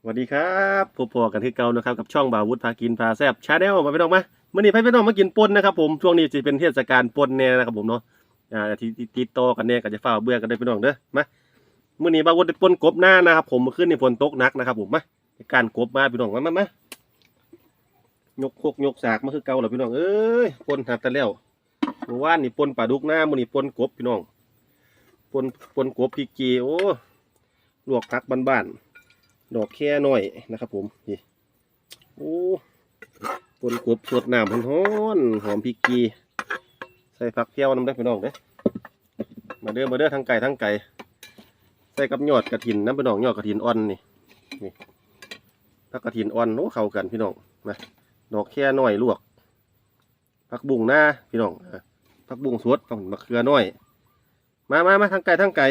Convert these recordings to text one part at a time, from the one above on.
สวัสดีครับพบพอกันที่เก่านะครับกับช่องบาวุฒพากินพาแซบชาแนลมาไปน้องมาเมื่อนี้ไปไปน้องมากินปนนะครับผมช่วงนี้จะเป็นเทศกาลปนเนี่ยนะครับผมเนาะอ่าที่ติดต่อกันเนี่ยก็จะฝ้าเบื่อกันได้พี่น้องเด้อมาเมื่อนี้บาวุฒได้ปนกบหน้านะครับผมเมื่อคืนนี่ฝนตกหนักนะครับผมมาการกบมาพี่น้องมามามายกโคกยกสากมาคือเก่าแล้วพี่น้องเอ้ยปนหับแต่แล้วเมื่อวานนี่ปนปลาดุกหน้ามื่อนี้ปนกบพี่น้องปนปนกบพริกีโอ้ลวกพักบ้านๆ ดอกแค่น้อยนะครับผมนี่โอ้ปนกบสดน้ำฮ้อนหอมพริกกีใส่ผักเพี้ยวน้ำได้อพี่น้องเด้มาเด้อมาเด้อทั้งไก่ทั้งไก่ใส่กับยอดกระถินน้ำพี่น้องยอดกระถินอ่อนนี่นี่ผักกระถินอ่อนโอ้เข้ากันพี่น้องนะดอกแค่น้อยลวกผักบุ้งหน้าพี่น้องผักบุ้งสดต้องมะเขือน้อย มามามาทั้งไก่ทั้งไก่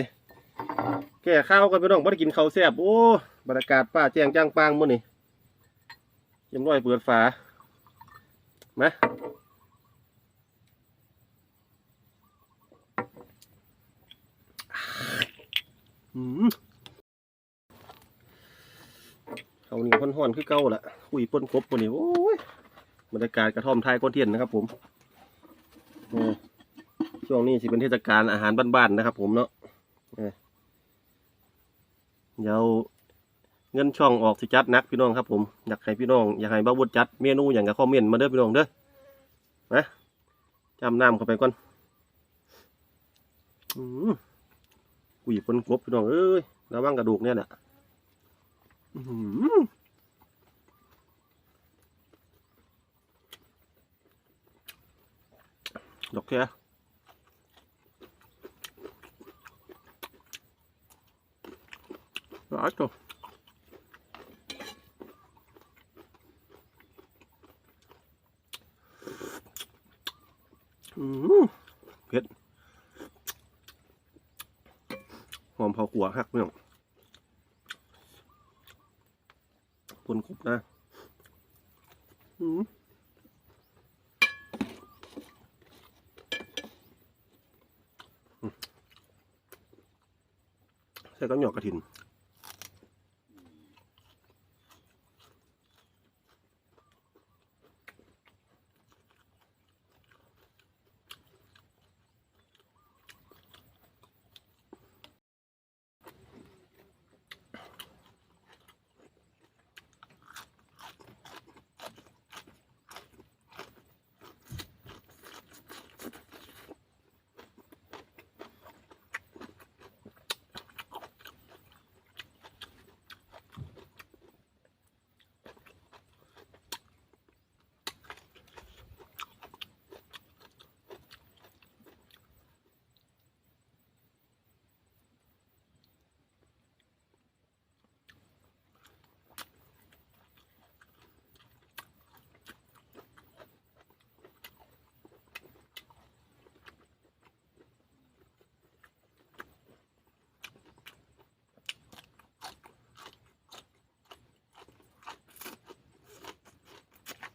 แก่ข้าวกันพี่น้องบ่ได้กินข้าวแซ่บโอ้ บรรยากาศป้าแจ้งจ้างปางมื้อนี่ยี่ยมร้อยเปิดฝามาอืมเขานี่ห่อนๆคือเก่าละคุยปนกบมื้อนี้โอ้ยบรรยากาศกระท่อมไทยก้อนเทียนนะครับ ผมช่วงนี้สิเป็นเทศกาลอาหารบ้านๆนะครับ ผมเนาะเดี๋ยว เงินช่องออกสิจัดนักพี่น้องครับผมอยากให้พี่น้องอยากให้บ้าวุฒจัดเมนูอย่างกับคอมเมนต์มาเด้อพี่น้องเด้อนะจำน้ำเข้าไปก่อนอืมกุยปนกบพี่น้องเอ้ยระวังกระดูกเนี่ยแหละอื้อหือดอกแค่ร้ายตัว เผ็ดหอมเผาขัวหักเมื่องปนกบนะอืมใส่กับหยอกกระถิน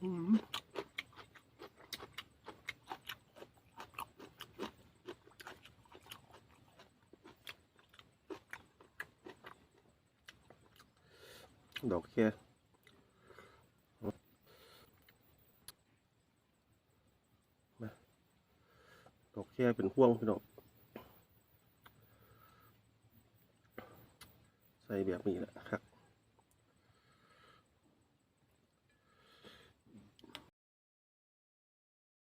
ดอกแค่มาดอกแค่เป็นห่วงพี่น้องใส่แบบนี้แหละครับ